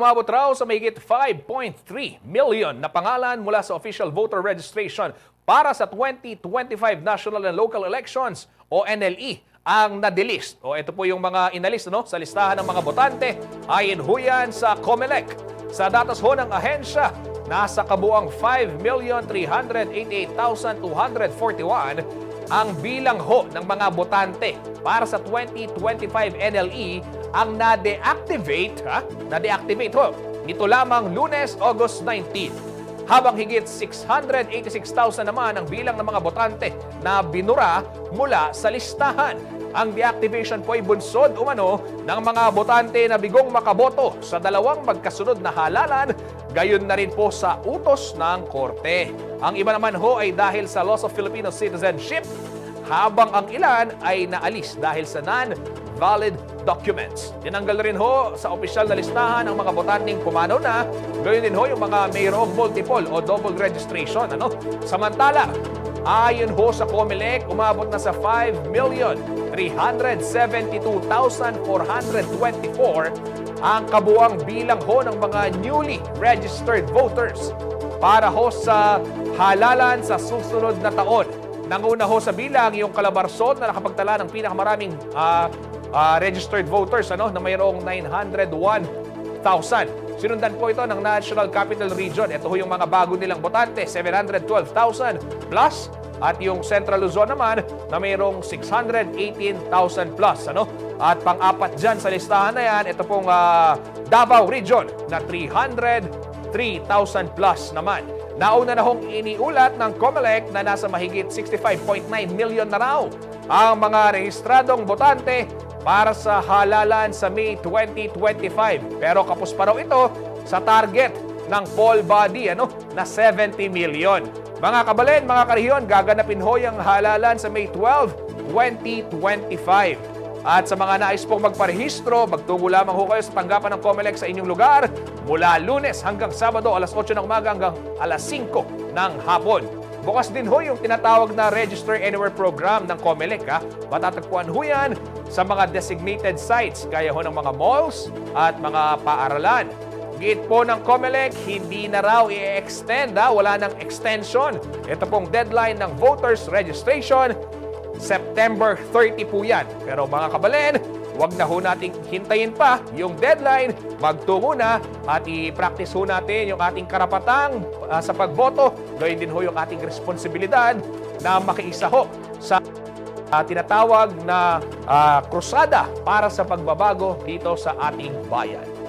umabot raw sa mahigit 5.3 million na pangalan mula sa official voter registration para sa 2025 national and local elections o NLE ang nadelist. O ito po yung mga inalis no, sa listahan ng mga botante ayon ho sa COMELEC. Sa datos ho ng ahensya, nasa kabuang 5,388,241 ang bilang ho ng mga botante para sa 2025 NLE ang na-deactivate, ha? Na-deactivate ho. Nito lamang lunes, August 19. Habang higit 686,000 naman ang bilang ng mga botante na binura mula sa listahan. Ang deactivation po ay bunsod umano ng mga botante na bigong makaboto sa dalawang magkasunod na halalan, gayon na rin po sa utos ng korte. Ang iba naman ho ay dahil sa loss of Filipino citizenship, habang ang ilan ay naalis dahil sa non-valid documents. Tinanggal na rin ho sa opisyal na listahan ang mga botanteng pumanaw na, gayon din ho yung mga mayroong multiple o double registration. Ano? Samantala, ayon ho sa COMELEC, umabot na sa 5,372,424 ang kabuang bilang ho ng mga newly registered voters para ho sa halalan sa susunod na taon. Nanguna ho sa bilang yung Calabarzon na nakapagtala ng pinakamaraming ah, ah, registered voters ano, na mayroong 901,000. Sinundan po ito ng National Capital Region. Ito ho yung mga bago nilang botante, 712,000 plus. At yung Central Luzon naman na mayroong 618,000 plus. Ano? At pang-apat dyan sa listahan na yan, ito pong ah, Davao Region na 303,000 plus naman. Nauna na hong iniulat ng COMELEC na nasa mahigit 65.9 million na raw ang mga rehistradong botante para sa halalan sa May 2025. Pero kapos pa raw ito sa target ng poll body ano, na 70 million. Mga kabalen, mga kariyon, gaganapin ho yung halalan sa May 12, 2025. At sa mga nais pong magparehistro, magtungo lamang ho kayo sa tanggapan ng COMELEC sa inyong lugar mula lunes hanggang Sabado alas 8 ng umaga hanggang alas 5 ng hapon. Bukas din ho yung tinatawag na Register Anywhere program ng COMELEC. Ha? Matatagpuan ho yan sa mga designated sites gaya ho ng mga malls at mga paaralan. Git po ng COMELEC, hindi na raw i-extend, ha? wala nang extension. Ito pong deadline ng voters registration September 30 po yan. Pero mga kabalen, wag na ho nating hintayin pa yung deadline. Magtungo na at i-practice ho natin yung ating karapatang ah, sa pagboto. Gawin din ho yung ating responsibilidad na makiisa ho sa ah, tinatawag na ah, krusada para sa pagbabago dito sa ating bayan.